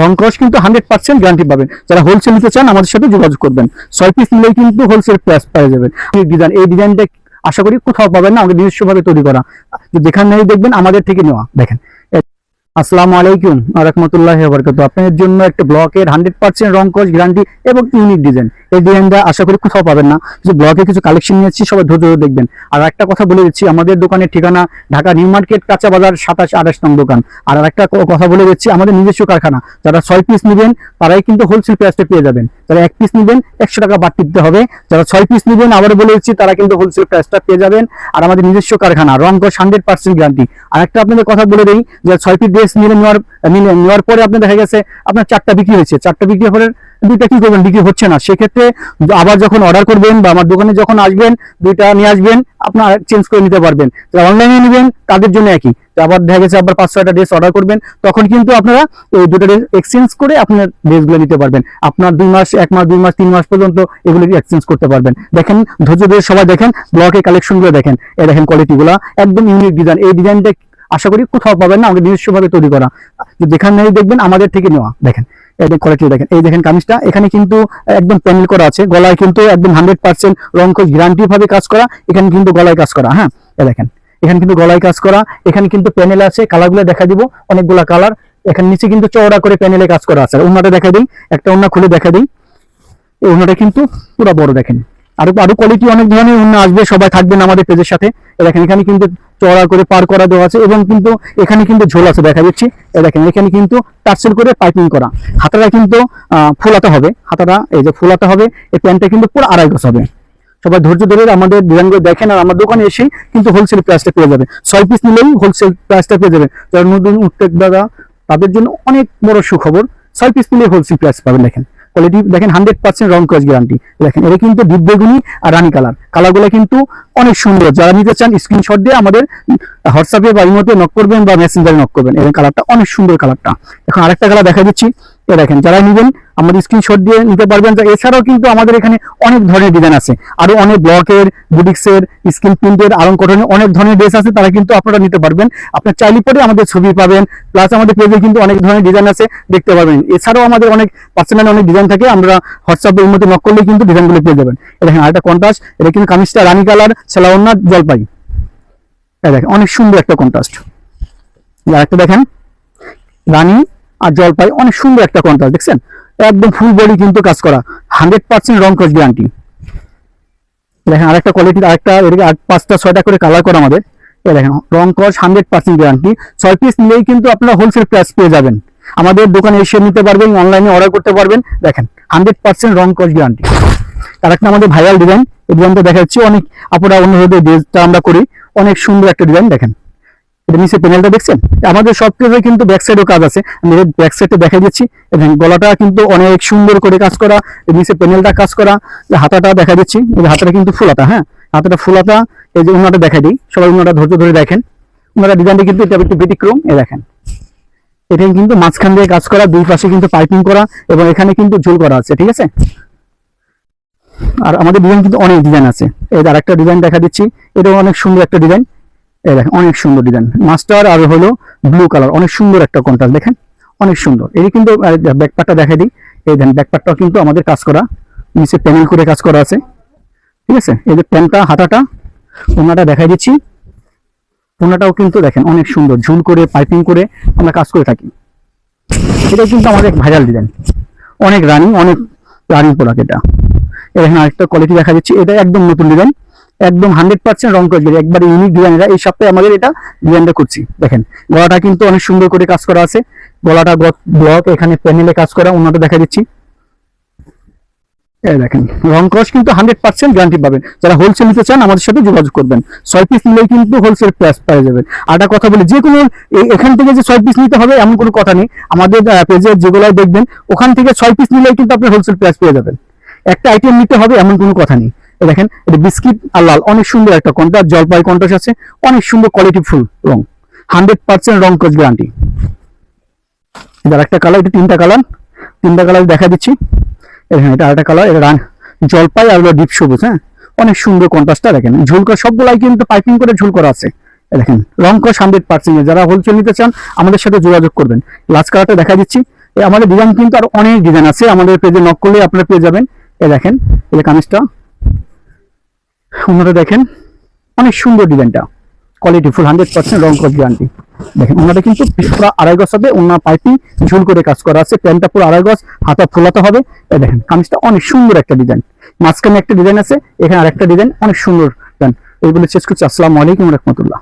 রং ক্রস কিন্তু hundred percent guarantee পাবেন। যারা হোলসেল নিতে চান, আমাদের সাথে যোগাযোগ করবেন। ছয় পিস নিলেই কিন্তু হোলসেল প্রাইস পাওয়া যাবেন ডিজাইন এই ডিজাইনটা আশা করি কোথাও পাবেন না, আমাদের নিজস্বভাবে তৈরি করা। যেখানে দেখবেন, আমাদের থেকে নেওয়া। দেখেন। আসসালামু আলাইকুম রহমতুল্লাহ আপনাদের জন্য একটা ব্লকের হান্ড্রেড পার্সেন্ট রং কস গ্যারান্টি এবং ইউনিক ডিজাইন এই ডিজাইনটা আশা করি কোথাও পাবেন না। যে ব্লকে কিছু কালেকশন নিয়েছি সবাই ধৈর্য ধরে দেখবেন। আর একটা কথা বলে দিচ্ছি, আমাদের দোকানের ঠিকানা ঢাকা নিউ মার্কেট, কাঁচা বাজার সাতাশ আঠাশ নং দোকান। আর একটা কথা বলে দিচ্ছি, আমাদের নিজস্ব কারখানা। যারা ছয় পিস নেবেন, তারাই কিন্তু হোলসেল প্রাইসটা পেয়ে যাবেন। যারা এক পিস নেবেন, একশো টাকা বাড়তি দিতে হবে। যারা ছয় পিস নেবেন আবার বলে দিচ্ছি, তারা কিন্তু হোলসেল প্রাইসটা পেয়ে যাবেন। আর আমাদের নিজস্ব কারখানা রং কস হান্ড্রেড পার্সেন্ট গ্যারান্টি আর একটা আপনাদের কথা বলে দিই যে ছয় পিস ড্রেস নিলে নেওয়ার নেওয়ার পরে আপনার দেখা গেছে, আপনার চারটা বিক্রি হয়েছে। চারটা বিক্রি হলে দুইটা কি করবেন? বিক্রি হচ্ছে না। সেক্ষেত্রে আবার যখন অর্ডার করবেন বা আমার দোকানে যখন আসবেন, দুইটা নিয়ে আসবেন, আপনার চেঞ্জ করে নিতে পারবেন। যারা অনলাইনে নেবেন, তাদের জন্য একই। আবার দেখা গেছে আবার পাঁচ ছয়টা ড্রেস অর্ডার করবেন, তখন কিন্তু আপনারা এই দুটো ড্রেস এক্সচেঞ্জ করে আপনার ড্রেসগুলো নিতে পারবেন। আপনার দুই মাস, এক মাস, দুই মাস, তিন মাস পর্যন্ত এগুলো এক্সচেঞ্জ করতে পারবেন। দেখেন, ধৈর্য ধরে সবাই দেখেন ব্লকের কালেকশনগুলো দেখেন। এই দেখেন কোয়ালিটিগুলো একদম ইউনিক ডিজাইন এই ডিজাইনটা আশা করি কোথাও পাবেন না, আমাদের নিজস্বভাবে তৈরি করা। যেখানে দেখবেন, আমাদের থেকে নেওয়া। দেখেন। কোয়ালিটি দেখেন, এই দেখেন কামিজটা। এখানে কিন্তু একদম প্যানেল করা আছে, গলায় কিন্তু একদম হান্ড্রেড পার্সেন্ট রং গ্যারান্টি ভাবে কাজ করা, এখানে কিন্তু গলায় কাজ করা হ্যাঁ? দেখেন, এখানে কিন্তু গলায় কাজ করা, এখানে কিন্তু প্যানেল আছে কালারগুলো দেখা দিব, অনেকগুলা কালার এখানে নিচে কিন্তু চওড়া করে প্যানেলে কাজ করা আছে। অন্যটা দেখা দিই একটা অন্য খুলে দেখা দিই এই ওনাটা কিন্তু পুরো বড় দেখেন। আরও আরও কোয়ালিটি অনেক ধরনের অন্য আসবে, সবাই থাকবেন আমাদের পেজের সাথে। দেখেন, এখানে কিন্তু চড়া করে পার করা দেওয়া আছে এবং কিন্তু এখানে কিন্তু ঝোল আছে, দেখা যাচ্ছে। দেখেন, এখানে কিন্তু টার্সেল করে পাইপিং করা। হাতাটা কিন্তু ফুলাতে হবে। হাতাটা, এই যে ফুলাতে হবে, এই প্যান্টটা কিন্তু পুরো আড়াই গজ হবে। সবাই ধৈর্য ধরে আমাদের ডিজাইনগুলো দেখেন আর আমার দোকানে এসেই কিন্তু হোলসেল প্রাইসটা পেয়ে যাবে। ছয় পিস নিলেই হোলসেল প্রাইসটা পেয়ে যাবে। যারা নতুন উদ্যোক্তারা, তাদের জন্য অনেক বড় সুখবর, ছয় পিস নিলেই হোলসেল প্রাইস পাবেন, দেখেন। কোয়ালিটি দেখেন হান্ড্রেড পার্সেন্ট রং ক্রস গ্যারান্টি দেখেন, এটা কিন্তু ডিপ আর রানি কালার। কালারগুলো কিন্তু অনেক সুন্দর। যারা নিতে চান স্ক্রিনশট দিয়ে আমাদের হোয়াটসঅ্যাপে বা ইমোতে নক করবেন বা মেসেঞ্জারে নক করবেন। এবং কালারটা অনেক সুন্দর কালারটা। এখন আরেকটা কালার দেখা দিচ্ছি। এ দেখেন, যারা নেবেন, আমাদের স্ক্রিনশট দিয়ে নিতে পারবেন। এছাড়াও কিন্তু আমাদের এখানে অনেক ধরনের ডিজাইন আছে। আরও অনেক ব্লকের বুটিক্সের স্ক্রিন প্রিন্টের আরং কটনের অনেক ধরনের ড্রেস আছে, তারা কিন্তু আপনারা নিতে পারবেন। আপনার চাইলে পরে আমাদের ছবি পাবেন প্লাস আমাদের পেজে কিন্তু অনেক ধরনের ডিজাইন আছে, দেখতে পারবেন। এছাড়াও আমাদের অনেক পার্সোনাল অনেক ডিজাইন থাকে, আমরা হোয়াটসঅ্যাপের মধ্যে নক করলে কিন্তু ডিজাইনগুলো পেয়ে যাবেন। দেখেন, আরেকটা কন্ট্রাস্ট এটা কিন্তু কামিজটা রানী কালার সেলাউন্না জলপাই। দেখেন, অনেক সুন্দর একটা কন্ট্রাস্ট আরেকটা দেখেন, রানী আর জলপাই অনেক সুন্দর একটা কন্ট্রাস্ট দেখছেন? একদম ফুল বডি কিন্তু কাজ করা। হান্ড্রেড পার্সেন্ট রং কস গ্যারান্টি দেখেন, আরেকটা কোয়ালিটি আরেকটা, এদিকে আট পাঁচটা, ছয়টা করে কালার করা আমাদের। এই দেখেন, রং কস হান্ড্রেড পার্সেন্ট গ্যারান্টি ছয় পিস নিলেই কিন্তু আপনারা হোলসেল প্রাইস পেয়ে যাবেন। আমাদের দোকানে এসে নিতে পারবেন অনলাইনে অর্ডার করতে পারবেন। দেখেন হান্ড্রেড পার্সেন্ট রং কস গ্যারান্টি আরেকটা আমাদের ভাইরাল ডিজাইন এই ডিজাইনটা দেখাচ্ছি। অনেক, আপনারা অন্যভাবে ড্রেসটা আমরা করি। অনেক সুন্দর একটা ডিজাইন দেখেন। এটা নিচে প্যানেলটা দেখছেন? আমাদের সব কিছু কিন্তু ব্যাক সাইডও কাজ আছে। আমি ব্যাক সাইডটা দেখা দিচ্ছি। এবং গলাটা কিন্তু অনেক সুন্দর করে কাজ করা নিচে প্যানেলটা কাজ করা হাতাটা দেখা দিচ্ছি। হাতাটা কিন্তু ফুলাতা হ্যাঁ? হাতাটা ফুলাতা, এই যে উনাটা দেখা দিই। সবাই উনাটা ধৈর্য ধরে দেখেন। উনারা ডিজাইনটা কিন্তু এটা একটু ব্যতিক্রম এ দেখেন। এটা কিন্তু মাঝখান দিয়ে কাজ করা, দুই পাশে কিন্তু পাইপিং করা, এবং এখানে কিন্তু ঝুল করা আছে, ঠিক আছে? আর আমাদের ডিজাইন কিন্তু অনেক ডিজাইন আছে। এই যে আরেকটা ডিজাইন দেখা দিচ্ছি। এটাও অনেক সুন্দর একটা ডিজাইন এই দেখেন, অনেক সুন্দর ডিজাইন মাস্টার আর হলো ব্লু কালার অনেক সুন্দর একটা কন্ট্রাস্ট দেখেন? অনেক সুন্দর। এই কিন্তু ব্যাকপারটা দেখা দিই। এই দেখেন ব্যাকপারটাও কিন্তু আমাদের কাজ করা, নিচে প্যানেল করে কাজ করা আছে। ঠিক আছে? এই যে প্যান্টটা হাতাটা, ওনাটা দেখাই দিচ্ছি। ওনাটাও কিন্তু দেখেন, অনেক সুন্দর। ঝুল করে পাইপিং করে আমরা কাজ করে থাকি। এটা কিন্তু আমাদের ভাইরাল ডিজাইন অনেক রানিং অনেক রানিং প্রোডাক্ট এটা। এখানে আরেকটা কোয়ালিটি দেখা যাচ্ছে। এটা একদম নতুন ডিজাইন একদম হান্ড্রেড পার্সেন্ট রং করে একবার ইউনিক ডিজাইনটা এই সপ্তাহে আমাদের এটা ডিজাইনটা করছি। দেখেন, গলাটা কিন্তু অনেক সুন্দর করে কাজ করা আছে। গলাটা ব্লক এখানে প্যানেলে কাজ করা অন্যটা দেখা দিচ্ছি। দেখেন, রং ক্রস কিন্তু হান্ড্রেড পার্সেন্ট গ্যারান্টি পাবেন। যারা হোলসেল নিতে চান, আমাদের সাথে যোগাযোগ করবেন। ছয় পিস নিলেই কিন্তু হোলসেল প্রাইস পেয়ে যাবেন একটা কথা বলি, যে কোনো এখান থেকে যে ছয় পিস নিতে হবে, এমন কোনো কথা নেই। আমাদের পেজে যেগুলাই দেখবেন, ওখান থেকে ছয় পিস নিলেই কিন্তু আপনি হোলসেল প্রাইস পেয়ে যাবেন। একটা আইটেম নিতে হবে, এমন কোনো কথা নেই। দেখেন এটা বিস্কিট আর লাল, অনেক সুন্দর একটা কন্ট্রাস্ট জলপাই কন্ট্রাস্ট আছে, অনেক সুন্দর কোয়ালিটি ফুল রং হান্ড্রেড পার্সেন্ট রং কোচ গ্যারান্টি এবার একটা কালার এটা তিনটা কালার তিনটা কালার দেখা দিচ্ছি। এখানে এটা আরেকটা কালার এটা রান জলপাই আর ডিপ সবুজ হ্যাঁ? অনেক সুন্দর কন্ট্রাস্টটা দেখেন। ঝুল করা সবগুলাই কিন্তু পাইপিং করে ঝুল করা আছে। দেখেন, রং কোচ হান্ড্রেড পার্সেন্ট যারা হোলসেল নিতে চান, আমাদের সাথে যোগাযোগ করবেন। লাস্ট কালারটা দেখা দিচ্ছি। আমাদের ডিজাইন কিন্তু আর অনেক ডিজাইন আছে, আমাদের পেজে নক করলে আপনারা পেয়ে যাবেন। এই দেখেন এই কামিজটা ওনারা দেখেন। অনেক সুন্দর ডিজাইনটা। কোয়ালিটি ফুল হান্ড্রেড পার্সেন্ট রং কস গ্যারান্টি দেখেন ওনারা কিন্তু পুরো আড়াই গজ হবে ওনার পাইপিং ঝুল করে কাজ করা আছে, প্যান্টটা পুরো আড়াই গজ, হাতা ফোলাতে হবে। দেখেন, কামিজটা অনেক সুন্দর একটা ডিজাইন। মাঝখানে একটা ডিজাইন আছে, এখানে আরেকটা ডিজাইন, অনেক সুন্দর। ডিজাইন এইগুলো শেষ করছি আসসালামু আলাইকুম রহমতুল্লাহ।